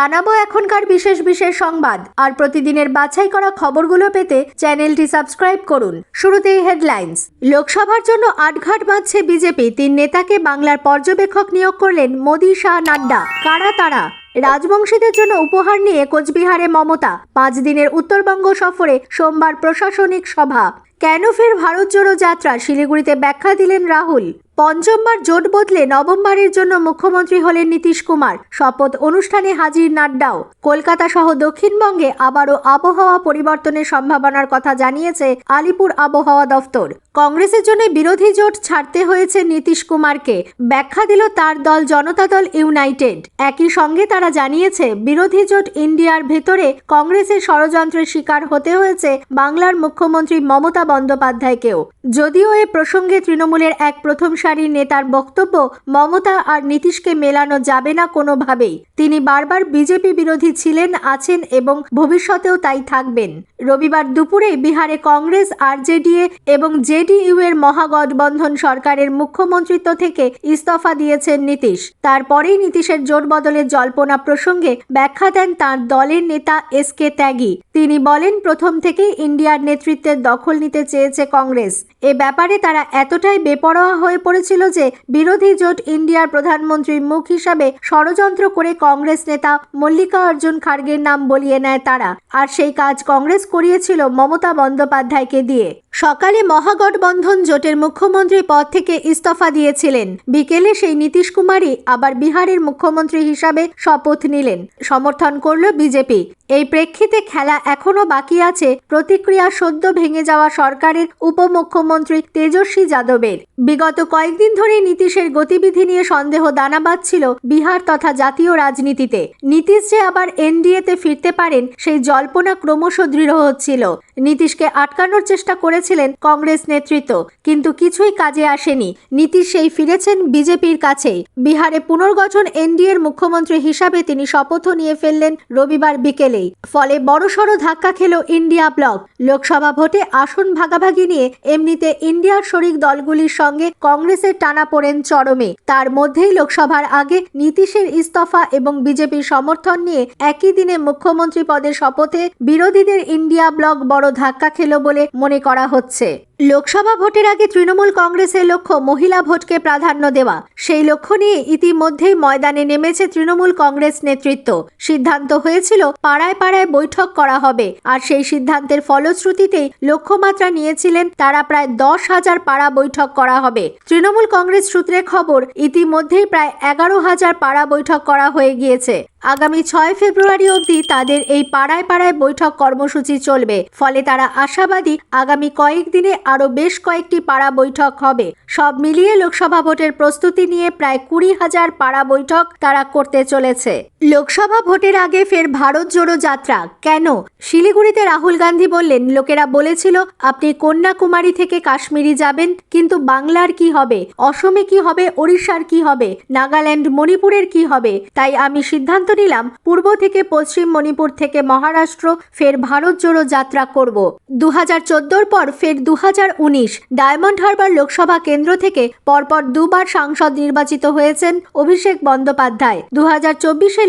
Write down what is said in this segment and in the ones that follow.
জানাব এখনকার বিশেষ বিশেষ সংবাদ। আর প্রতিদিনের বাছাই করা খবরগুলো পেতে চ্যানেলটি সাবস্ক্রাইব করুন। শুরুতেই হেডলাইন্স। লোকসভার জন্য আটঘাট বাঁধছে বিজেপি। তিন নেতাকে বাংলার পর্যবেক্ষক নিয়োগ করলেন মোদী শাহ নাড্ডা। কারা তারা? রাজবংশীদের জন্য উপহার নিয়ে কোচবিহারে মমতা। পাঁচ দিনের উত্তরবঙ্গ সফরে সোমবার প্রশাসনিক সভা। কেন ফের ভারত জোড়ো যাত্রা? শিলিগুড়িতে ব্যাখ্যা দিলেন রাহুল। পঞ্চমবার জোট বদলে নবমবারের জন্য মুখ্যমন্ত্রী হলেন নীতিশ কুমার। শপথ অনুষ্ঠানে হাজির নাড্ডাও। কলকাতা সহ দক্ষিণবঙ্গে আবারও আবহাওয়া পরিবর্তনের সম্ভাবনার কথা জানিয়েছে আলিপুর আবহাওয়া দফতর। কংগ্রেসের জন্য বিরোধী জোট ছাড়তে হয়েছে নীতিশ কুমারকে। ব্যাখ্যা দিল তার দল জনতা দল ইউনাইটেড। একই সঙ্গে তারা জানিয়েছে, বিরোধী জোট ইন্ডিয়ার ভেতরে কংগ্রেসের ষড়যন্ত্রের শিকার হতে হয়েছে বাংলার মুখ্যমন্ত্রী মমতা বন্দ্যোপাধ্যায়কেও। যদিও এ প্রসঙ্গে তৃণমূলের এক প্রথম সারির নেতার বক্তব্য, মমতা আর নীতিশকে মেলানো যাবে না কোনোভাবেই। তিনি বারবার বিজেপি বিরোধী ছিলেন, আছেন এবং ভবিষ্যতেও তাই থাকবেন। রবিবার দুপুরে বিহারে কংগ্রেস, আরজেডিএ এবং জেডিইউ এর মহাগঠবন্ধন সরকারের মুখ্যমন্ত্রিত্ব থেকে ইস্তফা দিয়েছেন নীতিশ। তারপরেই নীতিশের জোট বদলের জল্পনা প্রসঙ্গে ব্যাখ্যা দেন তাঁর দলের নেতা এস কে ত্যাগী। তিনি বলেন, প্রথম থেকেই ইন্ডিয়ার নেতৃত্বের দখল নিতে চেয়েছে কংগ্রেস। এ ব্যাপারে তারা এতটাই বেপরোয়া হয়ে পড়েছিল যে বিরোধী জোট ইন্ডিয়ার প্রধানমন্ত্রীর মুখ হিসাবে ষড়যন্ত্র করে কংগ্রেস নেতা মল্লিকা অর্জুন খার্গের নাম বলিয়ে নেয় তারা। আর সেই কাজ কংগ্রেস করিয়েছিল মমতা বন্দ্যোপাধ্যায়কে দিয়ে। সকালে মহাগঠবন্ধন জোটের মুখ্যমন্ত্রী পদ থেকে ইস্তফা দিয়েছিলেন। বিকেলে সেই নীতিশ কুমারই আবার বিহারের মুখ্যমন্ত্রী হিসাবে শপথ নিলেন। সমর্থন করল বিজেপি। এই প্রেক্ষিতে খেলা এখনও বাকি আছে। প্রতিক্রিয়া সদ্য ভেঙে যাওয়া সরকারের উপমুখ্যমন্ত্রী তেজস্বী যাদবের। বিগত কয়েকদিন ধরে নীতিশের গতিবিধি নিয়ে সন্দেহ দানা বাঁধছিল বিহার তথা জাতীয় রাজনীতিতে। নীতিশ যে আবার এনডিএতে ফিরতে পারেন, সেই জল্পনা ক্রমশ দৃঢ় হচ্ছিল। নীতিশকে আটকানোর চেষ্টা করেছিলেন কংগ্রেস নেতৃত্ব, কিন্তু কিছুই কাজে আসেনি। নীতিশ সেই ফিরেছেন বিজেপির কাছেই। বিহারে পুনর্গঠন এনডিএর মুখ্যমন্ত্রী হিসাবে তিনি শপথও নিয়ে ফেললেন রবিবার বিকেলেই ফলে বড়সড় ধাক্কা খেল ইন্ডিয়া ব্লক। লোকসভা ভোটে আসন ভাগাভাগি নিয়ে এমনিতে ইন্ডিয়ার শরিক দলগুলির সঙ্গে কংগ্রেসের টানা পড়েন চরমে। তার মধ্যেই লোকসভার আগে নীতিশের ইস্তফা এবং বিজেপির সমর্থন নিয়ে একই দিনে মুখ্যমন্ত্রী পদের শপথে বিরোধীদের ইন্ডিয়া ব্লক বড় ধাক্কা খেল বলে মনে করা হচ্ছে। লোকসভা ভোটের আগে তৃণমূল কংগ্রেসের লক্ষ্য মহিলা ভোটকে প্রাধান্য দেওয়া। সেই লক্ষ্য নিয়ে ইতিমধ্যেই ময়দানে নেমেছে তৃণমূল কংগ্রেস নেতৃত্ব। সিদ্ধান্ত হয়েছিল, পাড়ায় পাড়ায় বৈঠক করা হবে। আর সেই সিদ্ধান্তের ফলশ্রুতিতেই লক্ষ্যমাত্রা নিয়েছিলেন তারা প্রায় দশ হাজার পাড়া বৈঠক করা হবে। তৃণমূল কংগ্রেস সূত্রে খবর, ইতিমধ্যেই প্রায় এগারো হাজার পাড়া বৈঠক করা হয়ে গিয়েছে। আগামী ছয় ফেব্রুয়ারি অবধি তাদের এই পাড়ায় পাড়ায় বৈঠক কর্মসূচি চলবে। ফলে তারা আশাবাদী আগামী কয়েকদিনে আরও বেশ কয়েকটি পাড়া বৈঠক হবে। সব মিলিয়ে লোকসভা ভোটের প্রস্তুতি নিয়ে প্রায় কুড়ি হাজার পাড়া বৈঠক তারা করতে চলেছে। লোকসভা ভোটের আগে ফের ভারত জোড়ো যাত্রা। কেন? শিলিগুড়িতে রাহুল গান্ধী বললেন, লোকেরা বলেছিল, আপনি কন্যাকুমারী থেকে কাশ্মীরি যাবেন, কিন্তু বাংলার কি হবে? অসমে কি হবে? ওড়িশার কি হবে? নাগাল্যান্ড, মণিপুরের কি হবে? তাই আমি সিদ্ধান্ত নিলাম পূর্ব থেকে পশ্চিম মণিপুর থেকে মহারাষ্ট্র, ফের ভারত জোড়ো যাত্রা করব। দু হাজার পর ফের দু হাজার উনিশ ডায়মন্ড হারবার লোকসভা কেন্দ্র থেকে পরপর দুবার সাংসদ নির্বাচিত হয়েছেন অভিষেক বন্দ্যোপাধ্যায়। দু হাজার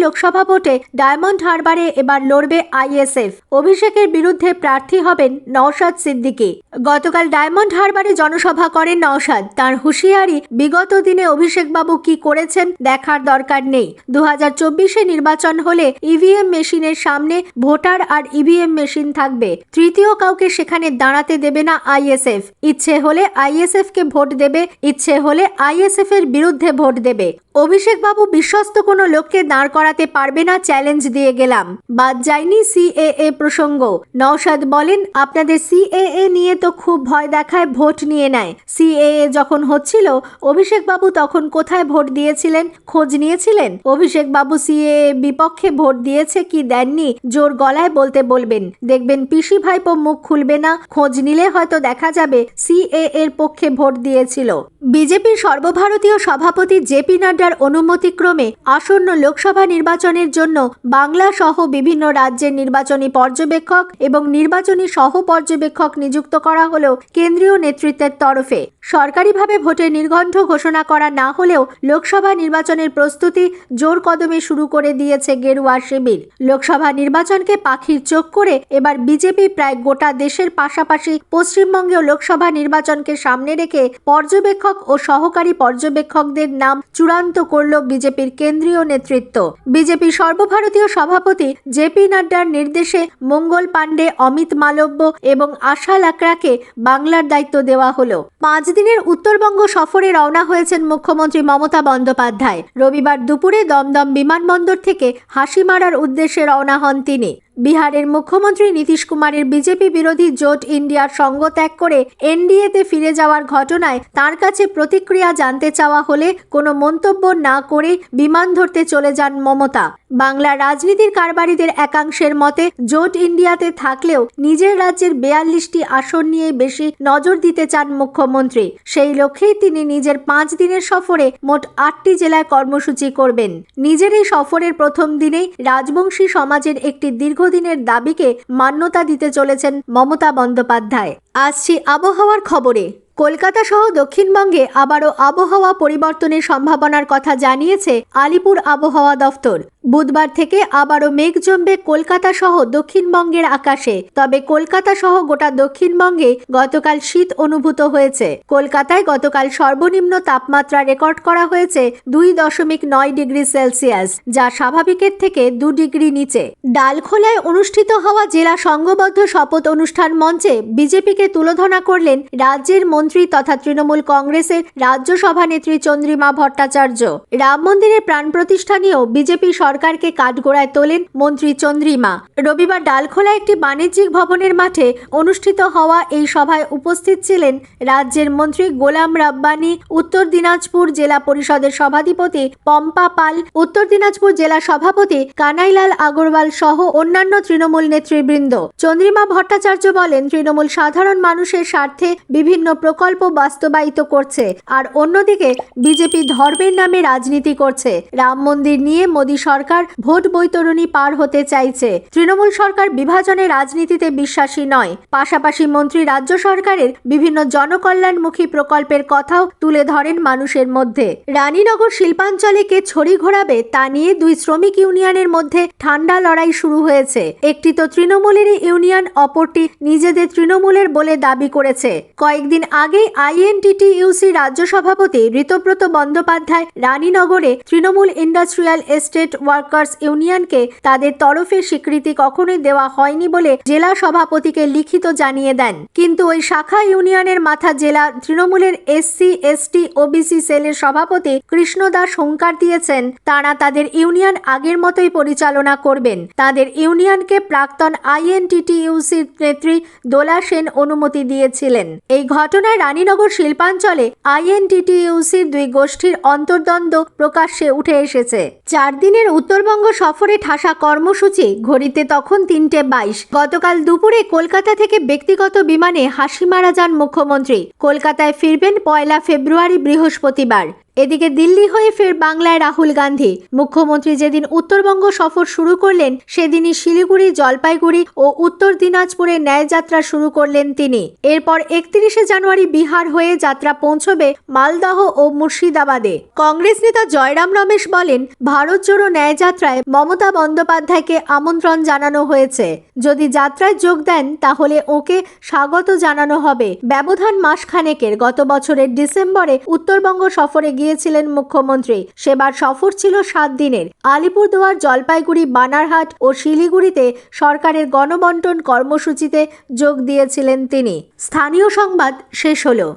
লোকসভা ভোটে ডায়মন্ড হারবারে এবার লড়বে আইএসএফ। অভিষেকের বিরুদ্ধে প্রার্থী হবেন নওশাদ সিদ্দিকী। গতকাল ডায়মন্ড হারবারে জনসভা করেন নওশাদ। তার হুঁশিয়ারি, বিগত দিনে অভিষেকবাবু কি করেছেন দেখার দরকার নেই। দু হাজার চব্বিশে নির্বাচন হলে ইভিএম মেশিনের সামনে ভোটার আর ইভিএম মেশিন থাকবে। তৃতীয় কাউকে সেখানে দাঁড়াতে দেবে না আইএসএফ ইচ্ছে হলে আইএসএফ কে ভোট দেবে, ইচ্ছে হলে আইএসএফ এর বিরুদ্ধে ভোট দেবে। অভিষেক বাবু বিশ্বস্ত কোনো লোককে দাঁড় করাতে পারবে না, চ্যালেঞ্জ দিয়ে গেলাম। বাদ যায়নি সিএএ প্রসঙ্গ। নওশাদ বলেন, আপনাদের সিএএ নিয়ে তো খুব ভয় দেখায়, ভোট নিয়ে নেয়। সিএএ যখন হচ্ছিল অভিষেক বাবু তখন কোথায় ভোট দিয়েছিলেন? খোঁজ নিয়েছিলেন? অভিষেক বাবু সিএএ বিপক্ষে ভোট দিয়েছে কি দেননি, জোর গলায় বলতে বলবেন। দেখবেন পিসি ভাইপো মুখ খুলবে না, খোঁজ নিলে হয়তো দেখা যাবে সিএ এর পক্ষে ভোট দিয়েছিল। বিজেপির সর্বভারতীয় সভাপতি জেপি নাড্ডার অনুমতিক্রমে আসন্ন লোকসভা নির্বাচনের জন্য বাংলা সহ বিভিন্ন রাজ্যের নির্বাচনী পর্যবেক্ষক এবং নির্বাচনী সহ পর্যবেক্ষক নিযুক্ত করা হলেও কেন্দ্রীয় নেতৃত্বের তরফে। সরকারিভাবে ভোটের নির্ঘণ্ট ঘোষণা করা না হলেও লোকসভা নির্বাচনের প্রস্তুতি জোর কদমে শুরু করে করে দিয়েছে গেরুয়া শিবির। লোকসভা নির্বাচনকে পাখির চোখ করে এবার বিজেপি প্রায় গোটা দেশের পাশাপাশি পশ্চিমবঙ্গেও লোকসভা নির্বাচনকে সামনে রেখে পর্যবেক্ষক ও সহকারী পর্যবেক্ষকদের নাম চূড়ান্ত করল বিজেপির কেন্দ্রীয় নেতৃত্ব। বিজেপি সর্বভারতীয় সভাপতি জেপি নাড্ডার নির্দেশে মঙ্গল পাণ্ডে, অমিত মালব্য এবং আশা লাকড়াকে বাংলার দায়িত্ব দেওয়া হলো। পাঁচ দিনের উত্তরবঙ্গ সফরে রওনা হয়েছেন মুখ্যমন্ত্রী মমতা বন্দ্যোপাধ্যায়। রবিবার দুপুরে দমদম বিমানবন্দর থেকে হাসি মারার উদ্দেশ্যে রওনা হন তিনি। বিহারের মুখ্যমন্ত্রী নীতিশ কুমারের বিজেপি বিরোধী জোট ইন্ডিয়ার সঙ্গ ত্যাগ করে এনডিএতে ফিরে যাওয়ার ঘটনায় তার কাছে প্রতিক্রিয়া জানতে চাওয়া হলে কোনো মন্তব্য না করে বিমান ধরতে চলে যান মমতা। বাংলা রাজনীতির কারবারিদের একাংশের মতে, জোট ইন্ডিয়াতে থাকলেও নিজের রাজ্যের বেয়াল্লিশটি আসন নিয়ে বেশি নজর দিতে চান মুখ্যমন্ত্রী। সেই লক্ষ্যেই তিনি নিজের পাঁচ দিনের সফরে মোট আটটি জেলায় কর্মসূচি করবেন। নিজের এই সফরের প্রথম দিনেই রাজবংশী সমাজের একটি দীর্ঘদিনের দাবিকে মান্যতা দিতে চলেছেন মমতা বন্দ্যোপাধ্যায়। আসছি আবহাওয়ার খবরে। কলকাতা সহ দক্ষিণবঙ্গে আবারও আবহাওয়া পরিবর্তনের সম্ভাবনার কথা জানিয়েছে আলিপুর আবহাওয়া দফতর। বুধবার থেকে আবারও মেঘ জমবে কলকাতা সহ দক্ষিণবঙ্গের আকাশে। তবে কলকাতা সহ গোটা দক্ষিণবঙ্গে গতকাল শীত অনুভূত হয়েছে। কলকাতায় গতকাল সর্বনিম্ন তাপমাত্রা রেকর্ড করা হয়েছে দুই দশমিক নয় ডিগ্রি সেলসিয়াস, যা স্বাভাবিকের থেকে দু ডিগ্রি নিচে। ডালখোলায় অনুষ্ঠিত হওয়া জেলা সংঘবদ্ধ শপথ অনুষ্ঠান মঞ্চে বিজেপিকে তুলোধনা করলেন রাজ্যের মন্ত্রী তথা তৃণমূল কংগ্রেসের রাজ্য সভানেত্রী চন্দ্রিমা ভট্টাচার্য। রাম মন্দিরের প্রাণ প্রতিষ্ঠা নিয়েও বিজেপি সরকারকে কাঠগোড়ায় তোলেন মন্ত্রী চন্দ্রিমা। রবিবার ডালখোলা একটি বাণিজ্যিক ভবনের মাঠে অনুষ্ঠিত হওয়া এই সভায় উপস্থিত ছিলেন রাজ্যের মন্ত্রী গোলাম রাব্বানি, উত্তর দিনাজপুর জেলা পরিষদের সভাধিপতি পম্পা পাল, উত্তর দিনাজপুর জেলা সভাপতি কানাইলাল আগরওয়াল সহ অন্যান্য তৃণমূল নেতৃবৃন্দ। চন্দ্রিমা ভট্টাচার্য বলেন, তৃণমূল সাধারণ মানুষের স্বার্থে বিভিন্ন প্রকল্প বাস্তবায়িত করছে আর অন্যদিকে বিজেপি ধর্মের নামে রাজনীতি করছে। রাম মন্দির নিয়ে মোদী সরকার ভোট বৈতরণী পার হতে চাইছে। তৃণমূল সরকার বিভাজনে রাজনীতিতে বিশ্বাসী নয়। পাশাপাশি মন্ত্রী রাজ্য সরকারের বিভিন্ন জনকল্যাণমুখী প্রকল্পের কথাও তুলে ধরেন মানুষের মধ্যে। রানীনগর শিল্পাঞ্চলে কে ছড়ি ঘোরাবে তা নিয়ে দুই শ্রমিক ইউনিয়নের মধ্যে ঠান্ডা লড়াই শুরু হয়েছে। একটি তো তৃণমূলেরই ইউনিয়ন, অপরটি নিজেদের তৃণমূলের বলে দাবি করেছে। কয়েকদিন আগেই আইএনটিটিইউসি রাজ্য সভাপতি ঋতব্রত বন্দ্যোপাধ্যায় রানীনগরে তৃণমূল ইন্ডাস্ট্রিয়াল এস্টেট ওয়ার্কার্স ইউনিয়নকে তাদের তরফে স্বীকৃতি কখনোই দেওয়া হয়নি বলে জেলা সভাপতিকে লিখিত জানিয়ে দেন। কিন্তু ওই শাখা ইউনিয়নের মাথা জেলা তৃণমূলের এসসি এসটি ওবিসি সেলের সভাপতি কৃষ্ণদাস হুঙ্কার দিয়েছেন, তারা তাদের ইউনিয়ন আগের মতোই পরিচালনা করবেন। তাদের ইউনিয়নকে প্রাক্তন আইএনটিটিইউসির নেত্রী দোলা সেন অনুমতি দিয়েছিলেন। এই ঘটনায় রানীনগর শিল্পাঞ্চলে আইএনটিটিইউসির দুই গোষ্ঠীর অন্তর্দ্বন্দ্ব প্রকাশ্যে উঠে এসেছে। চার দিনের উত্তরবঙ্গ সফরে ঠাসা কর্মসূচি, ঘড়িতে তখন তিনটে বাইশ। গতকাল দুপুরে কলকাতা থেকে ব্যক্তিগত বিমানে হাসি মারা যান মুখ্যমন্ত্রী। কলকাতায় ফিরবেন পয়লা ফেব্রুয়ারি বৃহস্পতিবার। এদিকে দিল্লি হয়ে ফের বাংলায় রাহুল গান্ধী। মুখ্যমন্ত্রী যেদিন উত্তরবঙ্গ সফর শুরু করলেন, সেদিনই শিলিগুড়ি, জলপাইগুড়ি ও উত্তর দিনাজপুরে ন্যায়যাত্রা শুরু করলেন তিনি। এরপর একত্রিশে জানুয়ারি বিহার হয়ে যাত্রা পৌঁছবে মালদহ ও মুর্শিদাবাদে। কংগ্রেস নেতা জয়রাম রমেশ বলেন, ভারত জোড়ো ন্যায়যাত্রায় মমতা বন্দ্যোপাধ্যায়কে আমন্ত্রণ জানানো হয়েছে। যদি যাত্রায় যোগ দেন, তাহলে ওকে স্বাগত জানানো হবে। ব্যবধান মাসখানেকের। গত বছরের ডিসেম্বরে উত্তরবঙ্গ সফরে গিয়েছিলেন মুখ্যমন্ত্রী। সেবার সফর ছিল সাত দিনের। আলিপুরদুয়ার, জলপাইগুড়ি, বানারহাট ও শিলিগুড়িতে সরকারের গণবন্টন কর্মসূচিতে যোগ দিয়েছিলেন তিনি। স্থানীয় সংবাদ শেষ হলো।